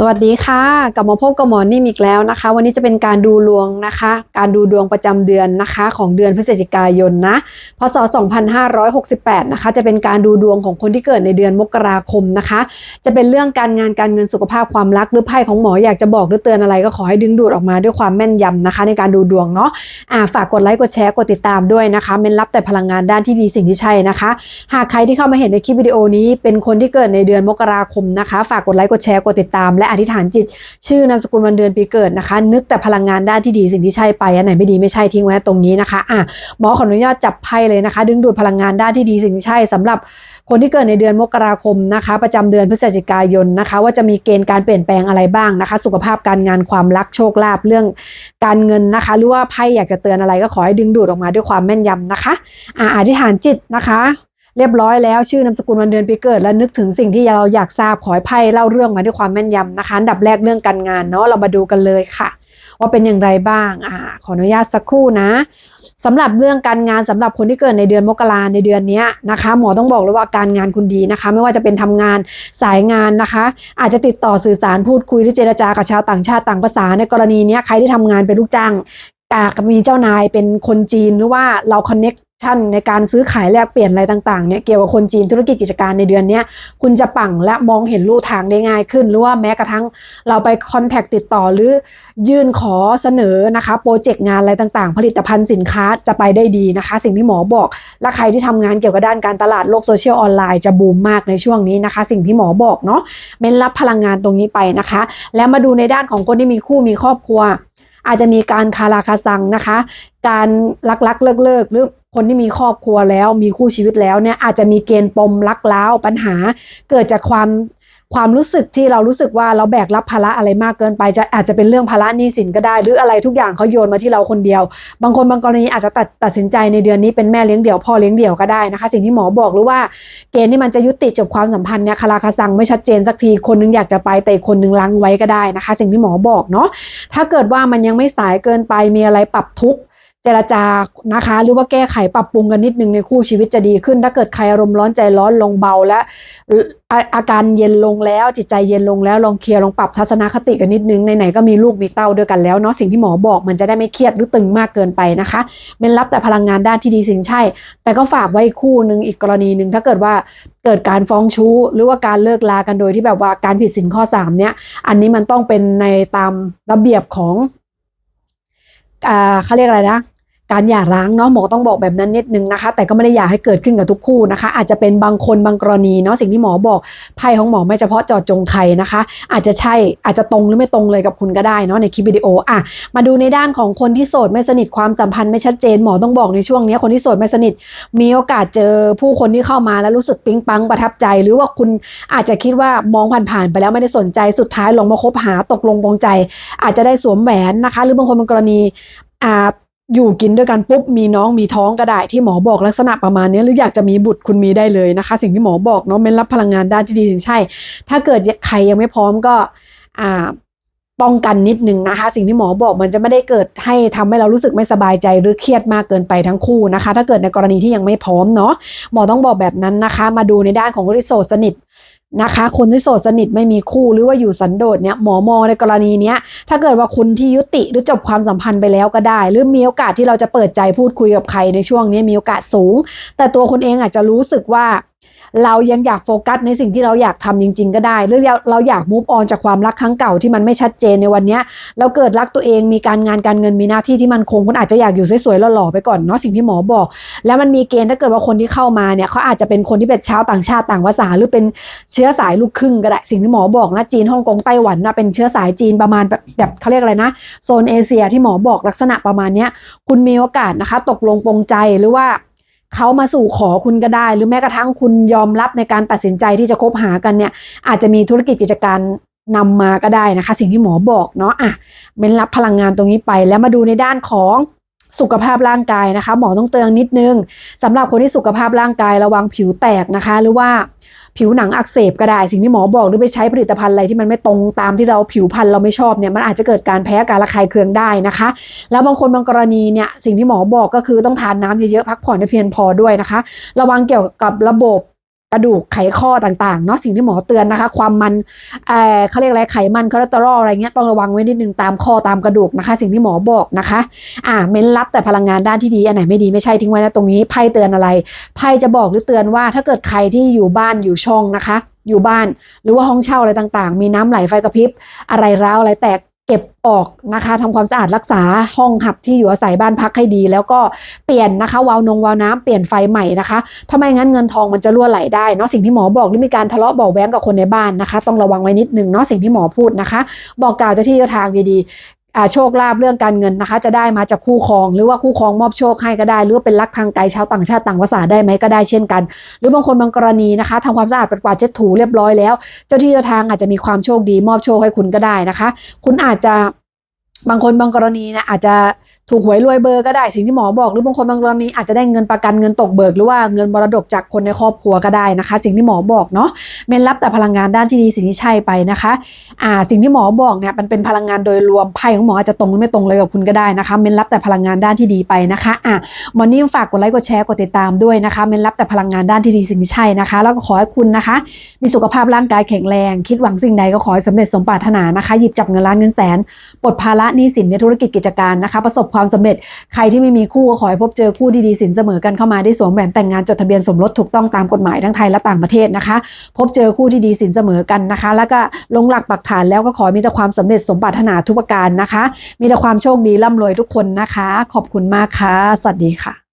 สวัสดีค่ะ กลับมาพบกับหมอนิ่มอีกแล้วนะคะ วันนี้จะเป็นการดูดวงนะคะ การดูดวงประจำเดือนนะคะ ของเดือนพฤศจิกายนนะพศ 2568 นะคะ จะเป็นการดูดวงของคนที่เกิดในเดือนมกราคมนะคะ จะเป็นเรื่องการงานการเงินสุขภาพความรักหรือไพ่ของหมออยากจะบอกหรือเตือนอะไรก็ขอให้ดึงดูดออกมาด้วยความแม่นยำนะคะ ในการดูดวงเนาะอ่าฝากกดไลค์กดแชร์กดติดตามด้วยนะคะเมนรับแต่พลังงานด้านที่ดีสิ่งที่ใช่นะคะ หากใครที่เข้ามาเห็นในคลิปวิดีโอนี้ เป็นคนที่เกิดในเดือนมกราคมนะคะ ฝากกดไลค์กดแชร์กดติดตามและอธิษฐานจิต ชื่อนามสกุลวันเดือนปีเกิดนะคะ นึกแต่พลังงานด้านที่ดีสิ่งที่ใช่ไปอันไหนไม่ดีไม่ใช่ทิ้งไว้ตรงนี้นะคะอะหมอขออนุญาตจับไพ่เลยนะคะ ดึงดูดพลังงานด้านที่ดีสิ่งที่ใช่สำหรับคนที่เกิดในเดือนมกราคมนะคะ ประจำเดือนพฤศจิกายนนะคะ ว่าจะมีเกณฑ์การเปลี่ยนแปลงอะไรบ้างนะคะ สุขภาพการงานความรักโชคลาภเรื่องการเงินนะคะ หรือว่าไพ่อยากจะเตือนอะไรก็ขอให้ดึงดูดออกมาด้วยความแม่นยำนะคะอะอธิษฐานจิตนะคะ เรียบร้อยแล้วชื่อนามสกุลวันเดือนปีเกิด และนึกถึงสิ่งที่เราอยากทราบขอให้ไพ่เล่าเรื่องมาด้วยความแม่นยำนะคะ ดับแรกเรื่องการงานเนาะเรามาดูกันเลยค่ะ ว่าเป็นอย่างไรบ้างอ่าขออนุญาตสักครู่นะสำหรับเรื่องการงานสำหรับคนที่เกิดในเดือนมกราในเดือนนี้นะคะหมอต้องบอกเลยว่าการงานคุณดีนะคะ ไม่ว่าจะเป็นทำงานสายงานนะคะ อาจจะติดต่อสื่อสารพูดคุยหรือเจรจากับชาวต่างชาติต่างภาษา ในกรณีนี้ใครที่ทำงานเป็นลูกจ้างอามีเจ้านายเป็นคนจีนหรือว่าเราคอนเน็ก ชันในการซื้อขายแลกเปลี่ยนอะไรต่างๆเนี่ยเกี่ยวกับคนจีนธุรกิจกิจการในเดือนนี้คุณจะปังและมองเห็นลู่ทางได้ง่ายขึ้น หรือว่าแม้กระทั่งเราไปคอนแทคติดต่อหรือยื่นขอเสนอนะคะโปรเจกต์งานอะไรต่างๆ ผลิตภัณฑ์สินค้าจะไปได้ดีนะคะ สิ่งที่หมอบอก และใครที่ทำงานเกี่ยวกับด้านการตลาดโลกโซเชียลออนไลน์จะบูมมากในช่วงนี้นะคะ สิ่งที่หมอบอกเนาะเม้นรับพลังงานตรงนี้ไปนะคะ แล้วมาดูในด้านของคนที่มีคู่มีครอบครัว อาจจะมีการคาราคาซังนะคะ การลักลักเลิกเลิกหรือ คนที่มีครอบครัวแล้วมีคู่ชีวิตแล้วเนี่ยอาจจะมีเกณฑ์ปมลักล้าวปัญหา เกิดจากความความรู้สึกที่เรารู้สึกว่าเราแบกรับภาระอะไรมากเกินไปจะอาจจะเป็นเรื่องภาระหนี้สินก็ได้ หรืออะไรทุกอย่างเขาโยนมาที่เราคนเดียว บางคนบางกรณีอาจจะตัดตัดสินใจในเดือนนี้เป็นแม่เลี้ยงเดี่ยวพ่อเลี้ยงเดี่ยวก็ได้นะคะ สิ่งที่หมอบอกหรือว่าเกณฑ์ที่มันจะยุติจบความสัมพันธ์เนี่ยคาราคาซังไม่ชัดเจนสักทีคนนึงอยากจะไปแต่อีกคนนึงลังไว้ก็ได้นะคะ สิ่งที่หมอบอกเนาะถ้าเกิดว่ามันยังไม่สายเกินไปมีอะไรปรับทุกข์ เจรจานะคะ หรือว่าแก้ไขปรับปรุงกันนิดนึงในคู่ชีวิตจะดีขึ้น ถ้าเกิดใครอารมณ์ร้อนใจร้อนลงเบาและอาอาการเย็นลงแล้ว จิตใจเย็นลงแล้วลองเคลียร์ลองปรับทัศนคติกันนิดนึงไหนๆก็มีลูกมีเต้าด้วยกันแล้วเนาะสิ่งที่หมอบอกมันจะได้ไม่เครียดหรือตึงมากเกินไปนะคะเป็นรับแต่พลังงานด้านที่ดีสิ่งใช่ แต่ก็ฝากไว้คู่หนึ่งอีกกรณีหนึ่งถ้าเกิดว่าเกิดการฟ้องชู้ หรือว่าการเลิกลากันโดยที่แบบว่าการผิดสินข้อ3เนี่ยอันนี้มันต้องเป็นในตามระเบียบของ อ่าเขาเรีย การหย่าร้างเนาะหมอต้องบอกแบบนั้นนิดนึงนะคะ แต่ก็ไม่ได้อยากให้เกิดขึ้นกับทุกคู่นะคะ อาจจะเป็นบางคนบางกรณีเนาะสิ่งที่หมอบอกไพ่ของหมอไม่เฉพาะจาะจงใครนะคะ อาจจะใช่อาจจะตรงหรือไม่ตรงเลยกับคุณก็ได้เนาะในคลิปวิดีโออะมาดูในด้านของคนที่โสดไม่สนิทความสัมพันธ์ไม่ชัดเจนหมอต้องบอกในช่วงนี้คนที่โสดไม่สนิท มีโอกาสเจอผู้คนที่เข้ามาแล้วรู้สึกปิ๊งปังประทับใจ หรือว่าคุณอาจจะคิดว่ามองผ่านๆไปแล้วไม่ได้สนใจสุดท้ายลงมาคบหาตกลงปรงใจ อาจจะได้สวมแหวนนะคะ หรือบางคนบางกรณีอ่า อยู่กินด้วยกันปุ๊บมีน้องมีท้องก็ได้ที่หมอบอกลักษณะประมาณนี้หรืออยากจะมีบุตรคุณมีได้เลยนะคะ สิ่งที่หมอบอกเนาะเม้นรับพลังงานด้านที่ดีถึงใช่ ถ้าเกิดใครยังไม่พร้อมก็อ่าป้องกันนิดนึงนะคะ สิ่งที่หมอบอกมันจะไม่ได้เกิดให้ทำให้เรารู้สึกไม่สบายใจหรือเครียดมากเกินไปทั้งคู่นะคะ ถ้าเกิดในกรณีที่ยังไม่พร้อมเนาะหมอต้องบอกแบบนั้นนะคะ มาดูในด้านของคนที่โสดสนิท นะคะ คนที่โสดสนิทไม่มีคู่หรือว่าอยู่สันโดษเนี่ยหมอมองในกรณีเนี้ย ถ้าเกิดว่าคุณที่ยุติหรือจบความสัมพันธ์ไปแล้วก็ได้ หรือมีโอกาสที่เราจะเปิดใจพูดคุยกับใครในช่วงนี้มีโอกาสสูง แต่ตัวคุณเองอาจจะรู้สึกว่า เรายังอยากโฟกัสในสิ่งที่เราอยากทำจริง ๆ ก็ได้ หรือเราอยากมูฟออนจากความรักครั้งเก่าที่มันไม่ชัดเจนในวันนี้เราเกิดรักตัวเองมีการงานการเงินมีหน้าที่ที่มันคงคุณอาจจะอยากอยู่สวยๆหล่อๆไปก่อนเนาะสิ่งที่หมอบอก แล้วมันมีเกณฑ์ถ้าเกิดว่าคนที่เข้ามาเนี่ยเขาอาจจะเป็นคนที่เป็นชาวต่างชาติต่างภาษา หรือเป็นเชื้อสายลูกครึ่งก็ได้สิ่งที่หมอบอกนะจีนฮ่องกงไต้หวันนะเป็นเชื้อสายจีนประมาณแบบแบบเขาเรียกอะไรนะโซนเอเชียที่หมอบอกลักษณะประมาณเนี้ยคุณมีโอกาสนะคะ ตกลงปรงใจหรือว่า เขามาสู่ขอคุณก็ได้ หรือแม้กระทั่งคุณยอมรับในการตัดสินใจที่จะคบหากันเนี่ย อาจจะมีธุรกิจกิจการนำมาก็ได้นะคะ สิ่งที่หมอบอกเนาะอะเม้นรับพลังงานตรงนี้ไป แล้วมาดูในด้านของสุขภาพร่างกายนะคะ หมอต้องเตือนนิดนึงสำหรับคนที่สุขภาพร่างกายระวังผิวแตกนะคะ หรือว่า ผิวหนังอักเสบก็ได้สิ่งที่หมอบอกหรือไปใช้ผลิตภัณฑ์อะไรที่มันไม่ตรงตามที่เราผิวพันธุ์เราไม่ชอบเนี่ยมันอาจจะเกิดการแพ้การระคายเคืองได้นะคะ แล้วบางคนบางกรณีเนี่ยสิ่งที่หมอบอกก็คือต้องทานน้ำเยอะๆพักผ่อนให้เพียงพอด้วยนะคะ ระวังเกี่ยวกับระบบ กระดูกไขข้อต่างๆเนาะสิ่งที่หมอเตือนนะคะ ความมันเอ่อเขาเรียกอะไรไขมันคอเลสเตอรอลอะไรเงี้ยต้องระวังไว้นิดนึงตามข้อตามกระดูกนะคะ สิ่งที่หมอบอกนะคะ อ่าเม้นรับแต่พลังงานด้านที่ดีอันไหนไม่ดีไม่ใช่ทิ้งไว้นะตรงนี้ไพ่เตือนอะไรไพ่จะบอกหรือเตือนว่าถ้าเกิดใครที่อยู่บ้านอยู่ช่องนะคะอยู่บ้านหรือว่าห้องเช่าอะไรต่างๆ มีน้ำไหลไฟกระพริบอะไรร้าวอะไรแตก เก็บออกนะคะทำความสะอาดรักษาห้องหับที่อยู่อาศัยบ้านพักให้ดี แล้วก็เปลี่ยนนะคะวาล์วนงวาล์วน้ำเปลี่ยนไฟใหม่นะคะถ้าไม่งั้นเงินทองมันจะรั่วไหลได้เนาะสิ่งที่หมอบอกหรือมีการทะเลาะเบาแว้งกับคนในบ้านนะคะ ต้องระวังไว้นิดนึงเนาะสิ่งที่หมอพูดนะคะ บอกกล่าวเจ้าที่เจ้าทางดี โชคลาภเรื่องการเงินนะคะ จะได้มาจากคู่ครอง หรือว่าคู่ครองมอบโชคให้ก็ได้ หรือว่าเป็นรักทางไกลชาวต่างชาติต่างภาษาได้ไหมก็ได้เช่นกัน หรือบางคนบางกรณีนะคะทำความสะอาดปัดกวาดเช็ดถูเรียบร้อยแล้ว เจ้าที่เจ้าทางอาจจะมีความโชคดีมอบโชคให้คุณก็ได้นะคะ คุณอาจจะบางคนบางกรณีนะอาจจะ ถูกหวยรวยเบอร์ก็ได้สิ่งที่หมอบอกหรือบางคนบางกรณีอาจจะได้เงินประกันเงินตกเบิก หรือว่าเงินมรดกจากคนในครอบครัวก็ได้นะคะ สิ่งที่หมอบอกเนาะเมนรับแต่พลังงานด้านที่ดีสิ่งที่ใช่ไปนะคะอ่าสิ่งที่หมอบอกเนี่ยมันเป็นพลังงานโดยรวมไพ่ของหมออาจจะตรงหรือไม่ตรงเลยกับคุณก็ได้นะคะเมนรับแต่พลังงานด้านที่ดีไปนะคะอะหมอนิ่ฝากกดไลค์กดแชร์กดติดตามด้วยนะคะเมนรับแต่พลังงานด้านที่ดีสิ่งที่ใช่นะคะ แล้วก็ขอให้คุณนะคะ มีสุขภาพร่างกายแข็งแรง คิดหวังสิ่งใดก็ขอให้สำเร็จสมปรารถนานะคะหยิบจับเงินล้านเงินแสนปลดภาระหนี้สินในธุรกิจกิจการนะคะประสบความความสำเร็จ ใครที่ไม่มีคู่ก็ขอให้พบเจอคู่ที่ดีสินเสมอกันเข้ามาได้สวมแหวนแต่งงานจดทะเบียนสมรสถูกต้องตามกฎหมายทั้งไทยและต่างประเทศนะคะ พบเจอคู่ที่ดีสินเสมอกันนะคะ แล้วก็ลงหลักปักฐานแล้วก็ขอมีแต่ความสำเร็จสมปรารถนาทุกประการนะคะ มีแต่ความโชคดีร่ำรวยทุกคนนะคะ ขอบคุณมากค่ะสวัสดีค่ะ